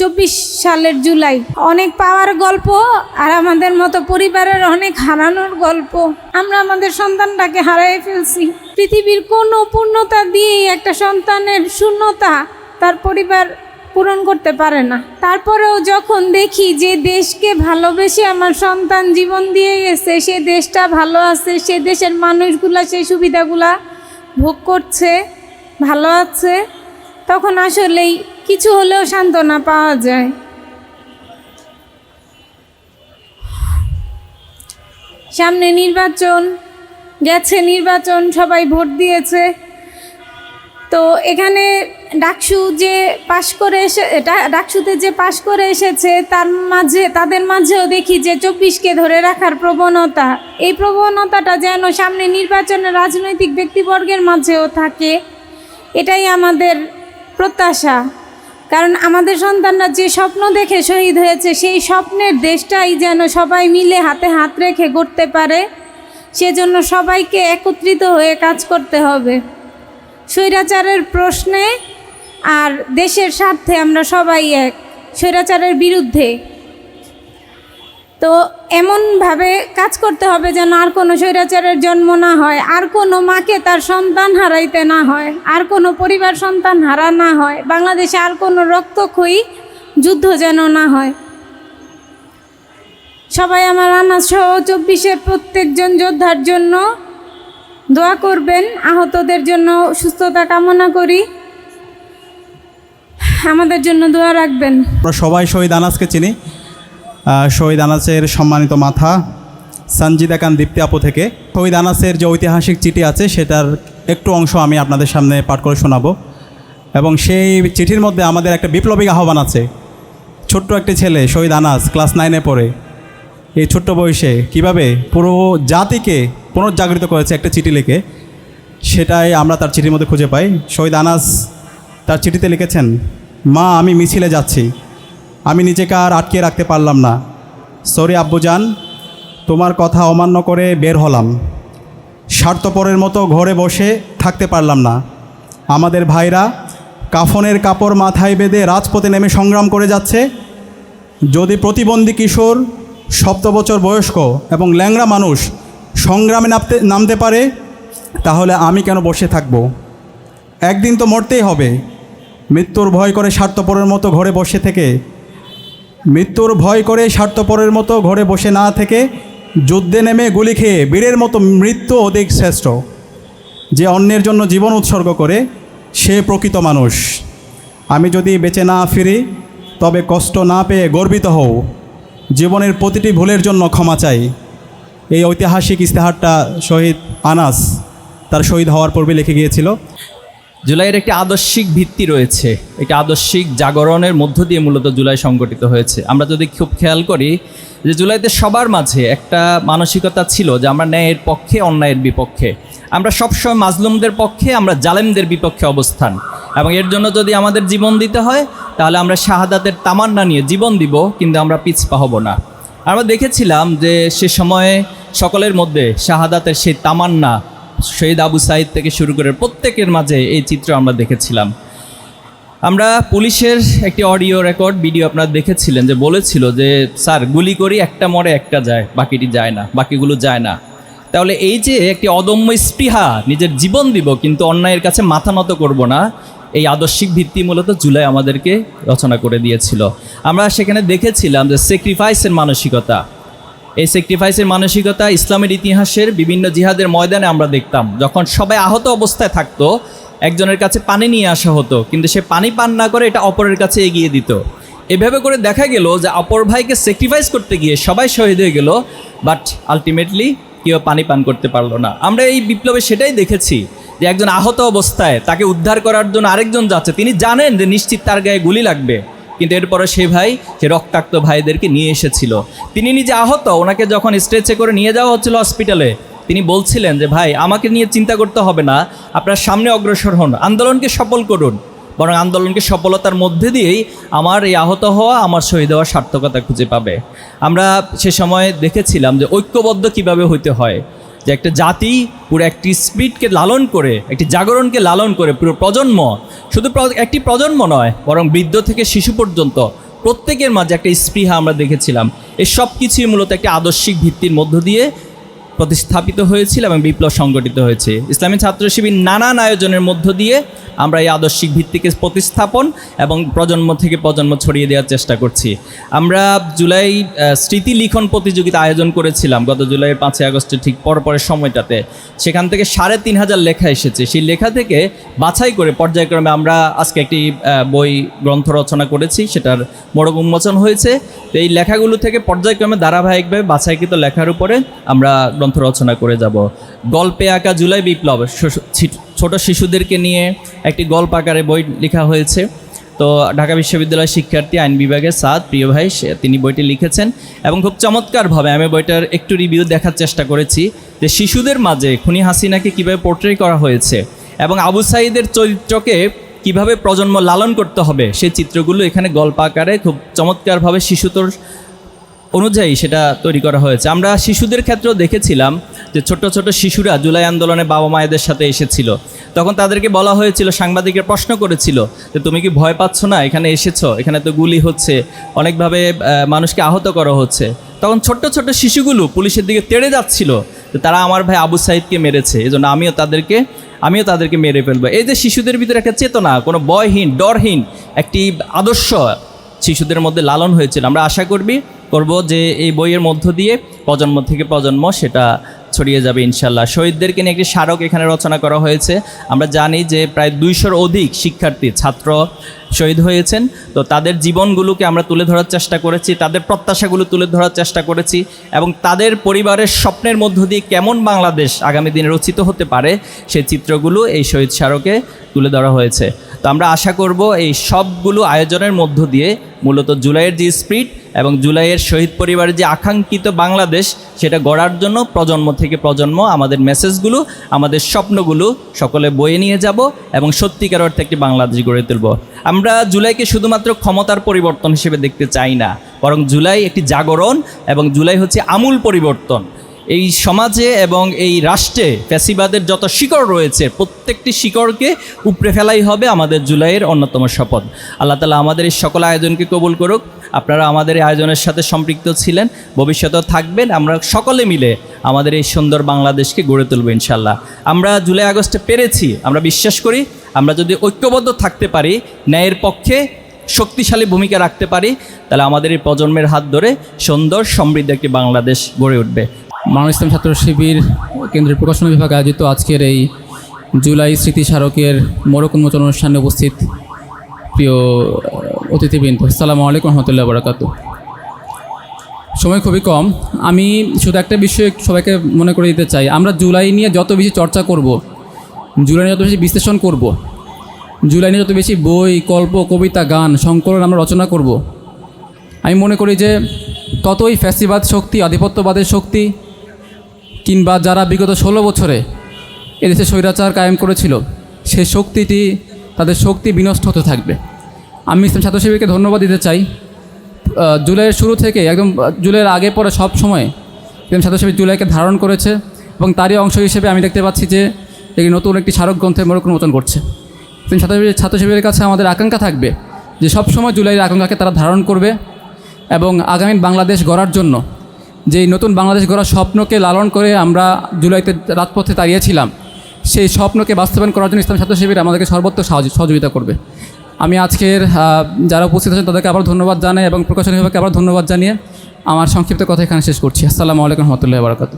চব্বিশ সালের জুলাই। অনেক পাওয়ার গল্প আর আমাদের মতো পরিবারের অনেক হারানোর গল্প। আমরা আমাদের সন্তানটাকে হারিয়ে ফেলছি। পৃথিবীর কোনো পূর্ণতা দিয়েই একটা সন্তানের শূন্যতা তার পরিবার পূরণ করতে পারে না। তারপরেও যখন দেখি যে দেশকে ভালোবেসে আমার সন্তান জীবন দিয়ে গেছে, সে দেশটা ভালো আছে, সে দেশের মানুষগুলা সেই সুবিধাগুলা ভোগ করছে, ভালো আছে, তখন আসলেই কিছু হলেও সান্ত্বনা পাওয়া যায়। সামনে নির্বাচন, গেছে নির্বাচন, সবাই ভোট দিয়েছে। তো এখানে ডাকসু যে পাশ করে এসে ডাকসুতে যে পাশ করে এসেছে, তার মাঝে, তাদের মাঝেও দেখি যে চব্বিশকে ধরে রাখার প্রবণতা। এই প্রবণতাটা যেন সামনে নির্বাচনে রাজনৈতিক ব্যক্তিবর্গের মাঝেও থাকে, এটাই আমাদের প্রত্যাশা। কারণ আমাদের সন্তানরা যে স্বপ্ন দেখে শহীদ হয়েছে, সেই স্বপ্নের দেশটাই যেন সবাই মিলে হাতে হাত রেখে গড়তে পারে, সেজন্য সবাইকে একত্রিত হয়ে কাজ করতে হবে। স্বৈরাচারের প্রশ্নে আর দেশের স্বার্থে আমরা সবাই এক, স্বৈরাচারের বিরুদ্ধে। তো এমনভাবে কাজ করতে হবে যেন আর কোনো স্বৈরাচারের জন্ম না হয়, আর কোনো মাকে তার সন্তান হারাইতে না হয়, আর কোনো পরিবার সন্তান হারা না হয়, বাংলাদেশে আর কোনো রক্তক্ষয়ী যুদ্ধ যেন না হয়। সবাই আমার আনাজ সহ চব্বিশের প্রত্যেকজন যোদ্ধার জন্য দোয়া করবেন, আহতদের জন্য সুস্থতা কামনা করি। আমাদের জন্য দোয়া রাখবেন। সবাই শহীদ আনাসকে চিনি। শহীদ আনাসের সম্মানিত মাথা, সঞ্জিদা খান দীপ্তি আপু থেকে। শহীদ আনাসের যে ঐতিহাসিক চিঠি আছে, সেটার একটু অংশ আমি আপনাদের সামনে পাঠ করে শোনাবো। এবং সেই চিঠির মধ্যে আমাদের একটা বিপ্লবী আহ্বান আছে। ছোট্ট একটি ছেলে, শহীদ আনাস, ক্লাস নাইনে পড়ে। এই ছোট্ট বয়সে কীভাবে পুরো জাতিকে পুনর্জাগরিত করেছে একটা চিঠি লিখে, সেটাই আমরা তার চিঠির মধ্যে খুঁজে পাই। শহীদ আনাস তার চিঠিতে লিখেছেন, মা, আমি মিছিলে যাচ্ছি। আমি নিজেকে আর আটকে রাখতে পারলাম না। সরি, আব্বুজান, তোমার কথা অমান্য করে বের হলাম। স্বার্থপরের মতো ঘরে বসে থাকতে পারলাম না। আমাদের ভাইরা কাফনের কাপড় মাথায় বেঁধে রাজপথে নেমে সংগ্রাম করে যাচ্ছে। যদি প্রতিবন্ধী কিশোর সপ্ত বছর বয়স্ক এবং ল্যাংড়া মানুষ সংগ্রামে নামতে নামতে পারে, তাহলে আমি কেন বসে থাকব? একদিন তো মরতেই হবে। মৃত্যুর ভয় করে স্বার্থপরের মতো ঘরে বসে থেকে মৃত্যুর ভয় করে স্বার্থপরের মতো ঘরে বসে না থেকে যুদ্ধে নেমে গুলি খেয়ে বীরের মতো মৃত্যু অধিক শ্রেষ্ঠ। যে অন্যের জন্য জীবন উৎসর্গ করে, সে প্রকৃত মানুষ। আমি যদি বেঁচে না ফিরি, তবে কষ্ট না পেয়ে গর্বিত হও। জীবনের প্রতিটি ভুলের জন্য ক্ষমা চাই। এই ঐতিহাসিক ইস্তেহারটা শহীদ আনাস, তার শহীদ হওয়ার পূর্বে লিখে গিয়েছিল জুলাইয়ের একটি আদর্শিক ভিত্তি রয়েছে। একটি আদর্শিক জাগরণের মধ্য দিয়ে মূলত জুলাই সংগঠিত হয়েছে। আমরা যদি খুব খেয়াল করি যে জুলাইতে সবার মাঝে একটা মানসিকতা ছিল যে আমরা ন্যায়ের পক্ষে, অন্যায়ের বিপক্ষে। আমরা সবসময় মাজলুমদের পক্ষে, আমরা জালেমদের বিপক্ষে অবস্থান। এবং এর জন্য যদি আমাদের জীবন দিতে হয়, তাহলে আমরা শাহাদাতের তামান্না নিয়ে জীবন দিব, কিন্তু আমরা পিছপা হব না। আমরা দেখেছিলাম যে সে সময়ে সকলের মধ্যে শাহাদাতের সেই তামান্না শহীদ আবু সাইদ থেকে শুরু করে প্রত্যেকের মাঝে এই চিত্র আমরা দেখেছিলাম। আমরা পুলিশের একটি অডিও রেকর্ড, ভিডিও আপনারা দেখেছিলেন যে বলেছিল যে, স্যার, গুলি করি, একটা মরে একটা যায়, বাকিটি যায় না, বাকিগুলো যায় না। তাহলে এই যে একটি অদম্য স্পৃহা, নিজের জীবন দিব, কিন্তু অন্যায়ের কাছে মাথা নত করব না, এই আদর্শিক ভিত্তি মূলত জুলাই আমাদেরকে রচনা করে দিয়েছিল। আমরা সেখানে দেখেছিলাম যে স্যাক্রিফাইসের মানসিকতা এই স্যাক্রিফাইসের মানসিকতা ইসলামের ইতিহাসের বিভিন্ন জিহাদের ময়দানে আমরা দেখতাম। যখন সবাই আহত অবস্থায় থাকতো, একজনের কাছে পানি নিয়ে আসা হতো, কিন্তু সে পানি পান না করে এটা অপরের কাছে এগিয়ে দিত। এভাবে করে দেখা গেল যে অপর ভাইকে স্যাক্রিফাইস করতে গিয়ে সবাই শহীদ হয়ে গেল বাট আলটিমেটলি কেউ পানি পান করতে পারল না। আমরা এই বিপ্লবে সেটাই দেখেছি যে একজন আহত অবস্থায় তাকে উদ্ধার করার জন্য আরেকজন যাচ্ছে। তিনি জানেন যে নিশ্চিত তার গায়ে গুলি লাগবে। কিন্তু এরপরে সে ভাই, সে রক্তাক্ত ভাইদেরকে নিয়ে এসেছিল। তিনি নিজে আহত, ওনাকে যখন স্ট্রেচে করে নিয়ে যাওয়া হচ্ছিল হসপিটালে তিনি বলছিলেন যে, ভাই, আমাকে নিয়ে চিন্তা করতে হবে না, আপনার সামনে অগ্রসর হন, আন্দোলনকে সফল করুন। বরং আন্দোলনকে সফলতার মধ্যে দিয়েই আমার এই আহত হওয়া, আমার শহীদ হওয়ার সার্থকতা খুঁজে পাবে। আমরা সে সময় দেখেছিলাম যে ঐক্যবদ্ধ কীভাবে হইতে হয়। যে একটা জাতি পুরো একটি স্পিডকে লালন করে, একটি জাগরণকে লালন করে পুরো প্রজন্ম। শুধু একটি প্রজন্ম নয়, বরং বৃদ্ধ থেকে শিশু পর্যন্ত প্রত্যেকের মাঝে একটা স্পৃহা আমরা দেখেছিলাম। এসব সব কিছুই মূলত একটা আদর্শিক ভিত্তির মধ্য দিয়ে প্রতিস্থাপিত হয়েছিল এবং বিপ্লব সংগঠিত হয়েছে। ইসলামী ছাত্র শিবির নানান আয়োজনের মধ্য দিয়ে আমরা এই আদর্শিক ভিত্তিকে প্রতিস্থাপন এবং প্রজন্ম থেকে প্রজন্ম ছড়িয়ে দেওয়ার চেষ্টা করছি। আমরা জুলাই স্মৃতি লিখন প্রতিযোগিতা আয়োজন করেছিলাম গত জুলাইয়ের পাঁচই আগস্টের ঠিক পরপরের সময়টাতে। সেখান থেকে সাড়ে তিন হাজার লেখা এসেছে। সেই লেখা থেকে বাছাই করে পর্যায়ক্রমে আমরা আজকে একটি বই গ্রন্থ রচনা করেছি, সেটার মোড়ক উন্মোচন হয়েছে। তো এই লেখাগুলো থেকে পর্যায়ক্রমে ধারাবাহিকভাবে বাছাইকৃত লেখার উপরে আমরা গ্রন্থ রচনা করে যাব। গল্পে আঁকা জুলাই বিপ্লব। ছোট শিশুদেরকে নিয়ে একটি গল্প আকারে বই লেখা হয়েছে। তো ঢাকা বিশ্ববিদ্যালয়ের শিক্ষার্থী, আইন বিভাগের সাদ প্রিয় ভাই তিনি বইটি লিখেছেন এবং খুব চমৎকারভাবে আমি বইটার একটু রিভিউ দেখার চেষ্টা করেছি যে শিশুদের মাঝে খুনি হাসিনাকে কীভাবে পোর্ট্রে করা হয়েছে এবং আবু সাইদের চরিত্রকে কীভাবে প্রজন্ম লালন করতে হবে, সেই চিত্রগুলো এখানে গল্প আকারে খুব চমৎকারভাবে শিশুতোর অনুযায়ী সেটা তৈরি করা হয়েছে। আমরা শিশুদের ক্ষেত্রেও দেখেছিলাম যে ছোট ছোট শিশুরা জুলাই আন্দোলনে বাবা মায়েদের সাথে এসেছিল। তখন তাদেরকে বলা হয়েছিল, সাংবাদিকের প্রশ্ন করেছিল যে, তুমি কি ভয় পাচ্ছ না? এখানে এসেছ? এখানে তো গুলি হচ্ছে। অনেকভাবে মানুষকে আহত করা হচ্ছে। তখন ছোট্ট ছোট শিশুগুলো পুলিশের দিকে তেড়ে যাচ্ছিল যে, তারা আমার ভাই আবু সাইদকে মেরেছে। এই জন্য আমিও তাদেরকে আমিও তাদেরকে মেরে ফেলব। এই যে শিশুদের ভিতরে একটা চেতনা, কোনো বয়হীন ডরহীন একটি আদর্শ শিশুদের মধ্যে লালন হয়েছিল। আমরা আশা করবি করব যে এই বইয়ের মধ্য দিয়ে প্রজন্ম থেকে প্রজন্ম সেটা ছড়িয়ে যাবে ইনশাল্লাহ শহীদদেরকে নিয়ে একটি স্মারক এখানে রচনা করা হয়েছে। আমরা জানি যে প্রায় দুইশোর অধিক শিক্ষার্থী, ছাত্র শহীদ হয়েছেন। তো তাদের জীবনগুলোকে আমরা তুলে ধরার চেষ্টা করেছি, তাদের প্রত্যাশাগুলো তুলে ধরার চেষ্টা করেছি এবং তাদের পরিবারের স্বপ্নের মধ্য দিয়ে কেমন বাংলাদেশ আগামী দিনে রচিত হতে পারে সেই চিত্রগুলো এই শহীদ স্মারকে তুলে ধরা হয়েছে। তো আমরা আশা করব এই সবগুলো আয়োজনের মধ্য দিয়ে মূলত জুলাইয়ের যে স্পিরিট এবং জুলাইয়ের শহীদ পরিবারের যে আকাঙ্ক্ষিত বাংলাদেশ, সেটা গড়ার জন্য প্রজন্ম থেকে প্রজন্ম আমাদের মেসেজগুলো, আমাদের স্বপ্নগুলো সকলে বয়ে নিয়ে যাব এবং সত্যিকার অর্থে একটি বাংলাদেশ গড়ে তুলব। আমরা জুলাইকে শুধুমাত্র ক্ষমতার পরিবর্তন হিসেবে দেখতে চাই না, বরং জুলাই একটি জাগরণ এবং জুলাই হচ্ছে আমূল পরিবর্তন। এই সমাজে এবং এই রাষ্ট্রে ফ্যাসিবাদের যত শিকড় রয়েছে, প্রত্যেকটি শিকড়কে উপড়ে ফেলাই হবে আমাদের জুলাইয়ের অন্যতম শপথ। আল্লাহ তালা আমাদের এই সকল আয়োজনকে কবুল করুক। আপনারা আমাদের এই আয়োজনের সাথে সম্পৃক্ত ছিলেন, ভবিষ্যতেও থাকবেন। আমরা সকলে মিলে আমাদের এই সুন্দর বাংলাদেশকে গড়ে তুলব ইনশাল্লাহ। আমরা জুলাই আগস্টে পেরেছি, আমরা বিশ্বাস করি, আমরা যদি ঐক্যবদ্ধ থাকতে পারি, ন্যায়ের পক্ষে শক্তিশালী ভূমিকা রাখতে পারি, তাহলে আমাদের এই প্রজন্মের হাত ধরে সুন্দর সমৃদ্ধ একটি বাংলাদেশ গড়ে উঠবে। মানব ইসলাম ছাত্র শিবির কেন্দ্রীয় প্রকাশনা বিভাগ আয়োজিত আজকের এই জুলাই স্মৃতি স্মারকের মোড়ক উন্মোচন অনুষ্ঠানে উপস্থিত প্রিয় অতিথিবৃন্দ, আসসালামু আলাইকুম রহমতুল্লাহ বরাকাত সময় খুবই কম। আমি শুধু একটা বিষয় সবাইকে মনে করে দিতে চাই। আমরা জুলাই নিয়ে যত বেশি চর্চা করব, জুলাই নিয়ে যত বেশি বিশ্লেষণ করব, জুলাই নিয়ে যত বেশি বই, গল্প, কবিতা, গান, সংকলন আমরা রচনা করব, আমি মনে করি যে ততই ফ্যাসিবাদ শক্তি, আধিপত্যবাদের শক্তি, কিংবা যারা বিগত ষোলো বছরে এদেশে স্বৈরাচার কায়েম করেছিল সেই শক্তিটি, তাদের শক্তি বিনষ্ট হতে থাকবে। আমি ইসলাম ছাত্র শিবিরকে ধন্যবাদ দিতে চাই। জুলাইয়ের শুরু থেকে একদম জুলাইয়ের আগে পরে সব সময় ইসলাম ছাত্র শিবির জুলাইকে ধারণ করেছে এবং তারই অংশ হিসেবে আমি দেখতে পাচ্ছি যে এই নতুন একটি স্মারক গ্রন্থের মোড়ক উন্মোচন করছে। ইসলাম ছাত্র শিবির ছাত্র শিবিরের কাছে আমাদের আকাঙ্ক্ষা থাকবে যে সব সময় জুলাইয়ের আকাঙ্ক্ষাকে তারা ধারণ করবে এবং আগামী বাংলাদেশ গড়ার জন্য যেই নতুন বাংলাদেশ গড়ার স্বপ্নকে লালন করে আমরা জুলাইতে রাজপথে দাঁড়িয়েছিলাম, সেই স্বপ্নকে বাস্তবায়ন করার জন্য ইসলাম ছাত্র শিবির আমাদেরকে সর্বত্র সহযোগিতা করবে। আমি আজকের যারা উপস্থিত আছেন তাদেরকে আবার ধন্যবাদ জানাই এবং প্রকাশনী বিভাগকে আবার ধন্যবাদ জানিয়ে আমার সংক্ষিপ্ত কথা এখানে শেষ করছি। আসসালামু আলাইকুম রহমতুল্লাহ বারকাতু